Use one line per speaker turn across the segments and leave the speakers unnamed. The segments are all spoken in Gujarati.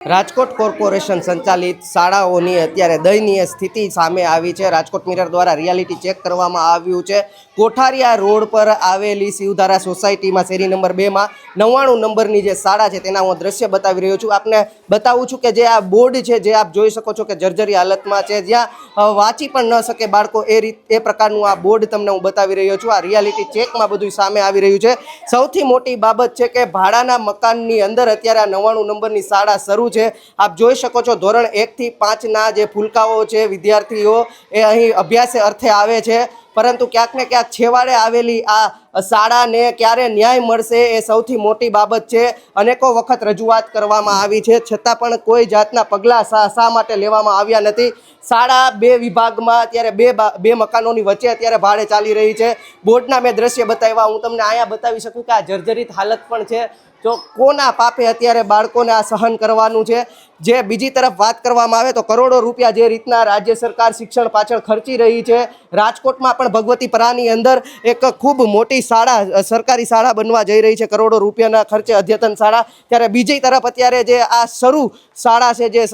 રાજકોટ કોર્પોરેશન સંચાલિત શાળાઓની અત્યારે દયનીય સ્થિતિ સામે આવી છે. રાજકોટ મિરર દ્વારા રિયાલિટી ચેક કરવામાં આવ્યું છે. કોઠારિયા રોડ પર આવેલી શિવધારા સોસાયટીમાં શેરી નંબર બેમાં નવ્વાણું નંબરની જે શાળા છે તેના હું દ્રશ્ય બતાવી રહ્યો છું. આપને બતાવું છું કે જે આ બોર્ડ છે જે આપ જોઈ શકો છો કે જર્જરી હાલતમાં છે. જ્યાં વાંચી પણ ન શકે બાળકો એ રીત, એ પ્રકારનું આ બોર્ડ તમને હું બતાવી રહ્યો છું. આ રિયાલિટી ચેકમાં બધું સામે આવી રહ્યું છે. સૌથી મોટી બાબત છે કે ભાડાના મકાનની અંદર અત્યારે આ નવ્વાણું નંબરની શાળા શરૂ છે. આપ જોઈ શકો છો ધોરણ એકથી પાંચના જે ફૂલકાઓ છે વિદ્યાર્થીઓ એ અહીં અભ્યાસ અર્થે આવે છે. પરંતુ ક્યાંક ને ક્યાંક છેવાડે આવેલી આ શાળાને ક્યારે ન્યાય મળશે એ સૌથી મોટી બાબત છે. અનેકો વખત રજૂઆત કરવામાં આવી છે. છતાં પણ કોઈ જાતના પગલાં શા માટે લેવામાં આવ્યા નથી. શાળા બે વિભાગમાં અત્યારે બે બા- બે મકાનોની વચ્ચે અત્યારે ભાડે ચાલી રહી છે. બોર્ડના મેં દ્રશ્ય બતાવ્યા. હું તમને અહીંયા બતાવી શકું કે આ જર્જરિત હાલત પણ છે. જો કોના પાપે અત્યારે બાળકોને આ સહન કરવાનું છે? જે બીજી તરફ વાત કરવામાં આવે તો કરોડો રૂપિયા જે રીતના રાજ્ય સરકાર શિક્ષણ પાછળ ખર્ચી રહી છે. રાજકોટમાં પણ ભગવતીપરાની અંદર એક ખૂબ મોટી શાળા સરકારી શાળા બનવા જઈ રહી છે. કરોડો રૂપિયાના ખર્ચે અદ્યતન શાળા. ત્યારે બીજી તરફ અત્યારે જે આ શરૂ શાળા છે જે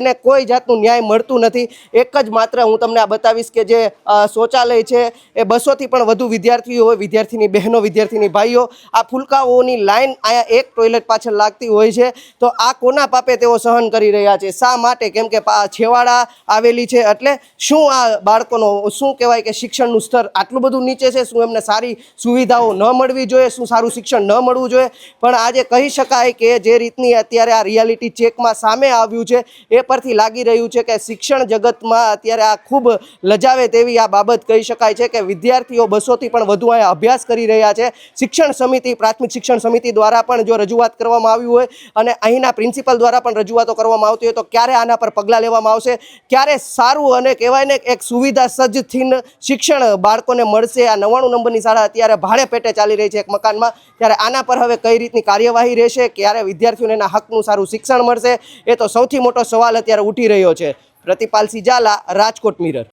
એને કોઈ જાતનું ન્યાય મળતું નથી. એક જ માત્ર હું તમને આ બતાવીશ કે જે શૌચાલય છે એ બસોથી પણ વધુ વિદ્યાર્થીઓ હોય, વિદ્યાર્થીની બહેનો, વિદ્યાર્થીની ભાઈઓ. આ ફૂલકાઓની લાઈન અહીંયા એક ટોયલેટ પાછળ લાગતી હોય છે. તો આ કોના પાપે તેઓ સહન કરી રહ્યા છે. શા માટે? કેમ કે છેવાડા આવેલી છે એટલે શું આ બાળકોનો, શું કહેવાય કે શિક્ષણનું સ્તર આટલું બધું નીચે છે? શું એમને સારી સુવિધાઓ ન મળવી જોઈએ? શું સારું શિક્ષણ ન મળવું જોઈએ? પણ આજે કહી શકાય કે જે રીતની અત્યારે આ રિયાલિટી ચેકમાં સામે આવ્યું છે, એ પરથી લાગી રહ્યું છે કે શિક્ષણ જગતમાં અત્યારે આ ખૂબ લજાવે તેવી આ બાબત કહી શકાય છે કે વિદ્યાર્થીઓ બસોથી પણ વધુ અહીંયા અભ્યાસ કરી રહ્યા છે. શિક્ષણ સમિતિ, પ્રાથમિક શિક્ષણ સમિતિ દ્વારા પણ જો રજૂઆત કરવામાં આવી હોય અને અહીંના પ્રિન્સિપલ દ્વારા પણ રજૂઆતો કરવામાં આવતી હોય તો ક્યારે આના પર પગલાં લેવામાં આવશે? ક્યારે સારું અને કહેવાય ને એક સુવિધા સજ્જ થઈને શિક્ષણ બાળકોને મળશે? આ નવ્વાણું નંબરની શાળા અત્યારે ભાડે પેટે ચાલી રહી છે એક મકાનમાં. ત્યારે આના પર હવે કઈ રીતની કાર્યવાહી રહેશે? ક્યારે વિદ્યાર્થીઓને એના હકનું સારું શિક્ષણ મળશે? એ તો સૌથી મોટો સવાલ અત્યારે ઉઠી રહ્યો છે. પ્રતિપાલ ઝાલા, રાજકોટ મિરર.